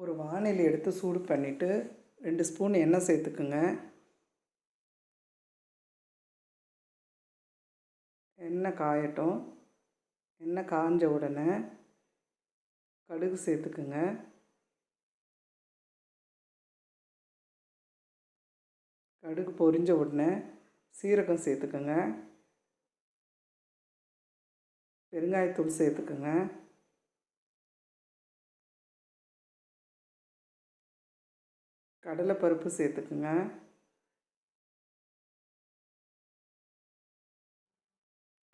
ஒரு வானிலை எடுத்து சூடு பண்ணிவிட்டு ரெண்டு ஸ்பூன் எண்ணெய் சேர்த்துக்குங்க. எண்ணெய் காயட்டும். எண்ணெய் காஞ்ச உடனே கடுகு சேர்த்துக்குங்க. கடுகு பொரிஞ்ச உடனே சீரகம் சேர்த்துக்குங்க. பெருங்காயத்தூள் சேர்த்துக்குங்க. கடலைப்பருப்பு சேர்த்துக்குங்க.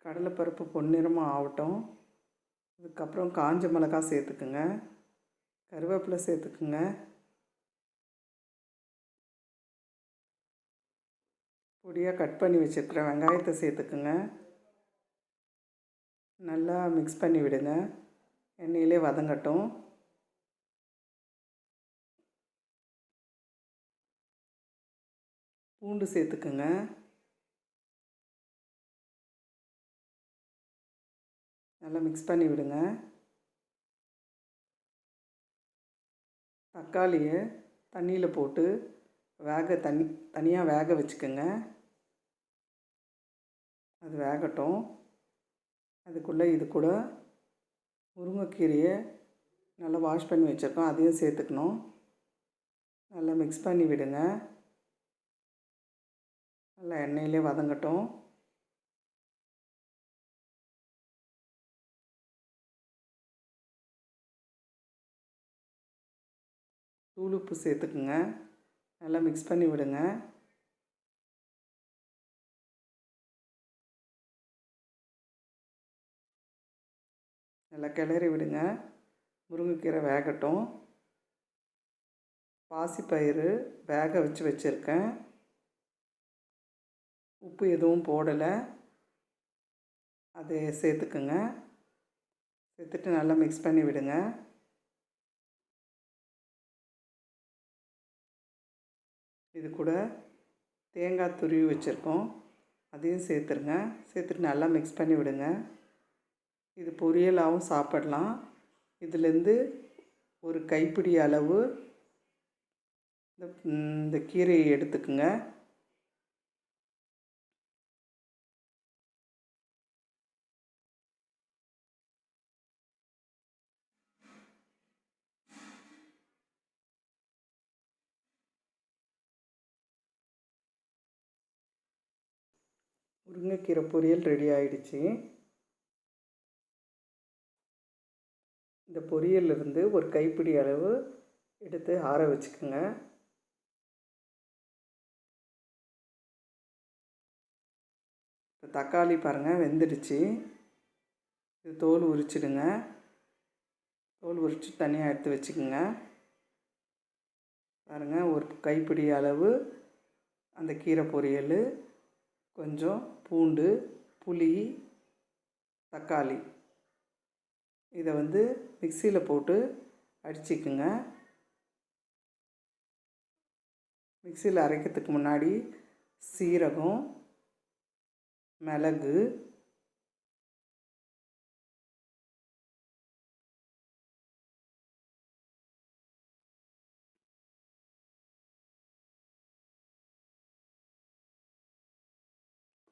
கடலைப்பருப்பு பொன்னிறமாக ஆகட்டும். அதுக்கப்புறம் காஞ்ச மிளகா சேர்த்துக்குங்க. கருவேப்பிலை சேர்த்துக்குங்க. பொடியாக கட் பண்ணி வச்சுருக்கிற வெங்காயத்தை சேர்த்துக்குங்க. நல்லா மிக்ஸ் பண்ணி விடுங்க. எண்ணெயிலே வதங்கட்டும். பூண்டு சேர்த்துக்குங்க. நல்லா மிக்ஸ் பண்ணி விடுங்க. தக்காளியை தண்ணியில் போட்டு வேக தண்ணி தனியாக வேக வச்சுக்கோங்க. அது வேகட்டும். அதுக்குள்ளே இது கூட முருங்கைக்கீரையை நல்லா வாஷ் பண்ணி வச்சுருக்கோம். அதையும் சேர்த்துக்கணும். நல்லா மிக்ஸ் பண்ணி விடுங்க. நல்லா எண்ணெயிலே வதங்கட்டும். தூள் உப்பு சேர்த்துக்குங்க. நல்லா மிக்ஸ் பண்ணி விடுங்க. நல்லா கிளறி விடுங்க. முருங்கைக்கீரை வேகட்டும். பாசிப்பயிறு வேக வச்சு வச்சுருக்கேன். உப்பு எதுவும் போடலை. அதை சேர்த்துக்குங்க. சேர்த்துட்டு நல்லா மிக்ஸ் பண்ணி விடுங்க. இது கூட தேங்காய் துருவி வச்சுருக்கோம். அதையும் சேர்த்துருங்க. சேர்த்துட்டு நல்லா மிக்ஸ் பண்ணி விடுங்க. இது பொரியலாகவும் சாப்பிடலாம். இதுலேருந்து ஒரு கைப்பிடி அளவு இந்த இந்த கீரையை எடுத்துக்குங்க. முருங்கைக்கீரை பொரியல் ரெடி ஆயிடுச்சு. இந்த பொரியலிருந்து ஒரு கைப்பிடி அளவு எடுத்து ஆற வச்சுக்கோங்க. இப்போ தக்காளி பாருங்கள் வெந்துடுச்சு. இது தோல் உரிச்சிடுங்க. தோல் உரித்து தனியாக எடுத்து வச்சுக்கோங்க. பாருங்கள் ஒரு கைப்பிடி அளவு அந்த கீரை பொரியல். கொஞ்சம் பூண்டு புளி தக்காளி. இதை வந்து மிக்சியில் போட்டு அடிச்சிக்குங்க. மிக்சியில் அரைக்கிறதுக்கு முன்னாடி சீரகம் மிளகு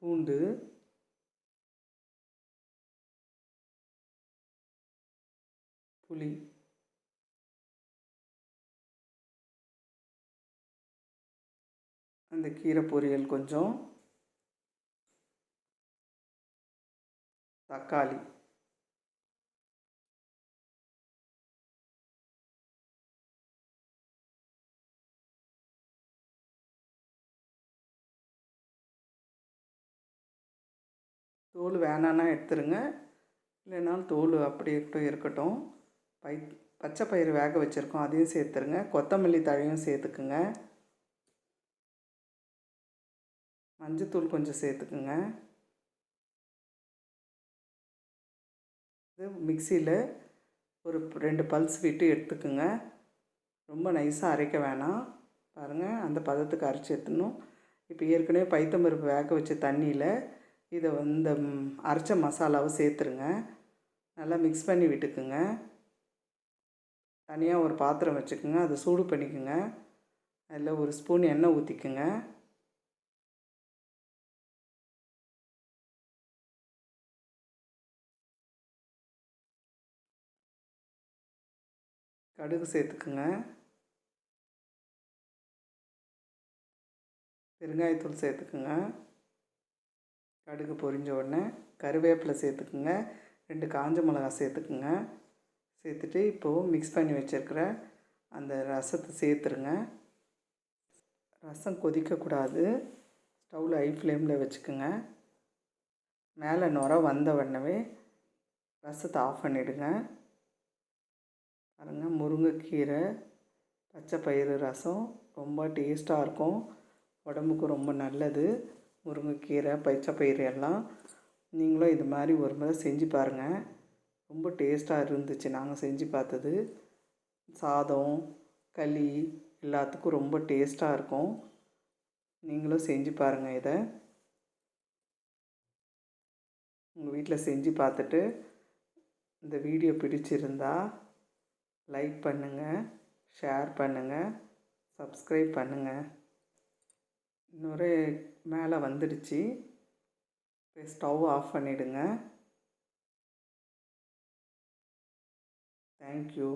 பூண்டு புளி அந்த கீரை பொரியல் கொஞ்சம். தக்காளி. தோல் வேணான்னா எடுத்துருங்க. இல்லைனாலும் தோல் அப்படி இருக்கட்டும் இருக்கட்டும். பை பச்சை பயிறு வேக வச்சுருக்கோம் அதையும் சேர்த்துருங்க. கொத்தமல்லி தழையும் சேர்த்துக்குங்க. மஞ்சத்தூள் கொஞ்சம் சேர்த்துக்குங்க. இது மிக்சியில் ஒரு ரெண்டு பல்ஸ் விட்டு எடுத்துக்குங்க. ரொம்ப நைஸாக அரைக்க வேணாம். பாருங்கள் அந்த பதத்துக்கு அரைச்சி எடுத்துடணும். இப்போ ஏற்கனவே பைத்தம்பருப்பு வேக வச்ச தண்ணியில் இதை வந்து அரைச்ச மசாலாவை சேர்த்துருங்க. நல்லா மிக்ஸ் பண்ணி விட்டுக்குங்க. தனியாக ஒரு பாத்திரம் வச்சுக்கோங்க. அதை சூடு பண்ணிக்கோங்க. அதில் ஒரு ஸ்பூன் எண்ணெய் ஊற்றிக்குங்க கடுகு சேர்த்துக்குங்க. பெருங்காயத்தூள் சேர்த்துக்குங்க. கடுகு பொரிஞ்ச உடனே கருவேப்பிலை சேர்த்துக்குங்க. ரெண்டு காஞ்ச மிளகா சேர்த்துக்குங்க. சேர்த்துட்டு இப்போது மிக்ஸ் பண்ணி வச்சுருக்கிற அந்த ரசத்தை சேர்த்துருங்க. ரசம் கொதிக்கக்கூடாது. ஸ்டவ்வில் ஹை ஃப்ளேமில் வச்சுக்கோங்க. மேலே நுர வந்த உடனே ரசத்தை ஆஃப் பண்ணிவிடுங்க பாருங்கள் முருங்கைக்கீரை பச்சை பயிறு ரசம் ரொம்ப டேஸ்ட்டாக இருக்கும். உடம்புக்கு ரொம்ப நல்லது. முருங்கைக்கீரை பச்சைப்பயிறு எல்லாம் நீங்களும் இது மாதிரி ஒரு முறை செஞ்சு பாருங்கள் ரொம்ப டேஸ்ட்டாக இருந்துச்சு. நாங்கள் செஞ்சு பார்த்தது. சாதம் களி எல்லாத்துக்கும் ரொம்ப டேஸ்ட்டாக இருக்கும். நீங்களும் செஞ்சு பாருங்கள் இதை. உங்கள் வீட்டில் செஞ்சு பார்த்துட்டு இந்த வீடியோ பிடிச்சிருந்தா லைக் பண்ணுங்கள் ஷேர் பண்ணுங்கள் சப்ஸ்கிரைப் பண்ணுங்கள் இன்னொரு மேலே வந்துடுச்சு. இப்போ ஸ்டவ் ஆஃப் பண்ணிவிடுங்க தேங்க்யூ.